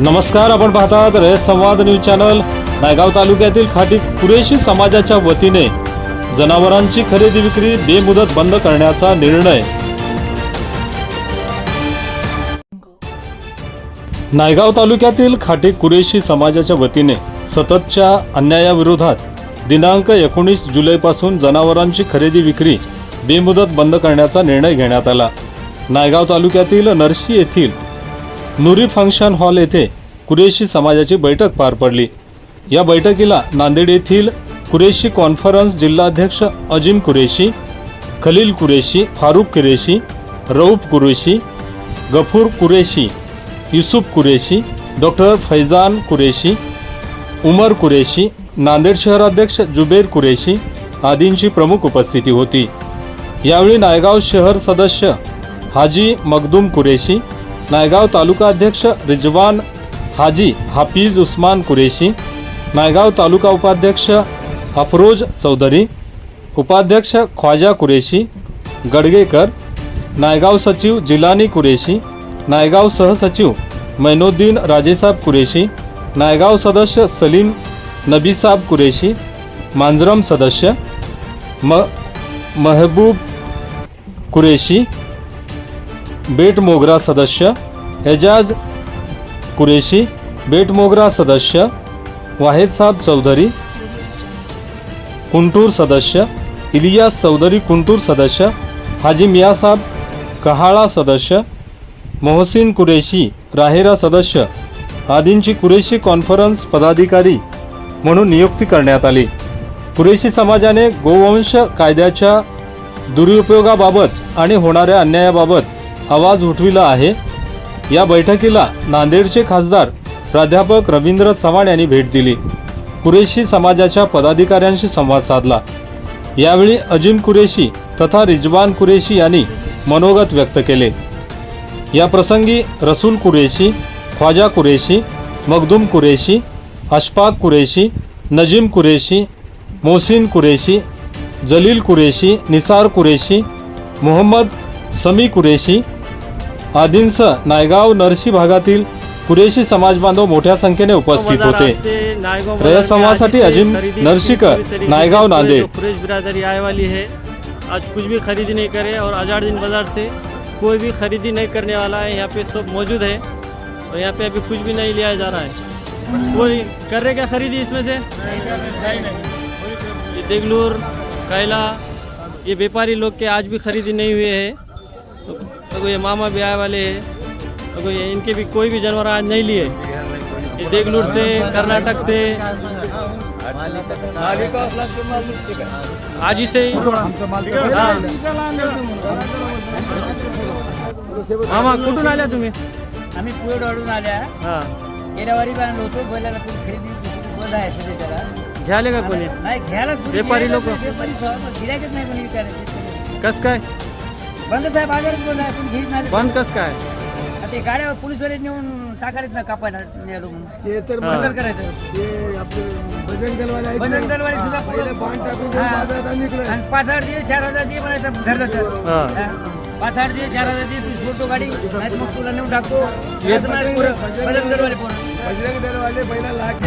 नमस्कार आपण पाहतात रेस संवाद न्यूज चॅनल. नायगाव तालुक्यातील खाटी कुरेशी समाजाच्या वतीने जनावरांची खरेदी विक्री बेमुदत बंद करण्याचा निर्णय. नायगाव तालुक्यातील खाटी कुरेशी समाजाच्या वतीने सततच्या अन्यायाविरोधात दिनांक एकोणीस जुलैपासून जनावरांची खरेदी विक्री बेमुदत बंद करण्याचा निर्णय घेण्यात आला. नायगाव तालुक्यातील नरशी येथील नुरी फंक्शन हॉल येथे कुरेशी समाजाची बैठक पार पडली. या बैठकीला नांदेड येथील कुरेशी कॉन्फरन्स जिल्हाध्यक्ष अजिम कुरेशी खलील कुरेशी फारुख कुरेशी रऊफ कुरेशी गफूर कुरेशी युसुफ कुरेशी डॉक्टर फैजान कुरेशी उमर कुरेशी नांदेड शहराध्यक्ष जुबेर कुरेशी आदींची प्रमुख उपस्थिती होती. यावेळी नायगाव शहर सदस्य हाजी मखदूम कुरेशी नायगाव तालुका अध्यक्ष रिजवान हाजी हाफिज उस्मान कुरेशी नायगाव तालुका उपाध्यक्ष अफरोज चौधरी उपाध्यक्ष ख्वाजा कुरेशी गडगेकर नायगाव सचिव जिलानी कुरेशी नायगाव सहसचिव मैनुद्दीन राजेसाब कुरेशी नायगाव सदस्य सलीम नबीसाब कुरेशी मांजरम सदस्य म महबूब कुरेशी बेट मोगरा सदस्य एजाज कुरेशी बेट मोगरा सदस्य वाहेद साहब चौधरी कुंटूर सदस्य इलियास चौधरी कुंटूर सदस्य हाजी मियासाब कहाळा सदस्य मोहसिन कुरेशी राहेरा सदस्य आदींची कुरेशी कॉन्फरन्स पदाधिकारी म्हणून नियुक्ती करण्यात आली. कुरेशी समाजाने गोवंश कायद्याच्या दुरुपयोगाबाबत आणि होणाऱ्या अन्यायाबाबत आवाज उठविला आहे. या बैठकीला नांदेडचे खासदार प्राध्यापक रवींद्र चव्हाण यांनी भेट दिली. कुरेशी समाजाच्या पदाधिकाऱ्यांशी संवाद साधला. यावेळी अजिम कुरेशी तथा रिजवान कुरेशी यांनी मनोगत व्यक्त केले. या प्रसंगी रसूल कुरेशी ख्वाजा कुरेशी मखदूम कुरेशी अशफाक कुरेशी नजीम कुरेशी मोहसिन कुरेशी जलील कुरेशी निसार कुरेशी मोहम्मद समी कुरेशी आदींसह नायगाव नरसी भागातील कुरेशी समाज बांधव मोठ्या संख्येने उपस्थित होते. रयत संवादसाठी अजिम नरसीकर, नायगांव, नांदेड. फ्रेश बिरादरी आए वाली है आज कुछ भी खरीदी नहीं करे और आजारदीन बाज़ार से कोई भी खरीदी नहीं करने वाला है यहाँ पे सब मौजूद है और यहाँ पे अभी कुछ भी नहीं लिया जा रहा है। कोई कर रहे क्या खरीदी इसमें से? ये देगलूर कैला ये व्यापारी लोग के आज भी खरीदी नहीं हुए है। तो, ये मामा भी आए वाले हैं तो ये इनके भी कोई भी जानवर आज नहीं लिए। ये देगलूर से कर्नाटक से। आज ही से। ही. मामा कुठून आल्या तुम्ही? आम्ही पुढे वाढून आल्या. हा। गेल्या वारी पण आणलो होतो बैलाला कोणी खरेदी दुसरी बंद आहे सध्या त्याला. घ्याले का कोणी? नाही घ्यायला व्यापारी लोकं? व्यापारी नाही कोणी. कस काय? बंद साहेब बाजारच बंद आहे कोणी घेत नाही बंद कस काय आता ते गाड्या पोलीसवाले नेऊन टाकायच ना कापायला नेलो म्हणून ते तर हा. बदल करायचं ते आपले बजरंग दलवाले आहेत बजरंग ना, दलवाले सुद्धा पहिले बांध टाकून ते हा. बाजारात आणि निघले आणि पाच हजार दिले चार हजार दिले म्हणायचं धरलं तर हा. हा. पाच हजार दिले चार हजार दिले तू सोडतो गाडी नाही मग तुला नेऊन टाकतो असं नाही पोरं. बजरंग दलवाले पोरं बजरंग दलवाले पहिला लाख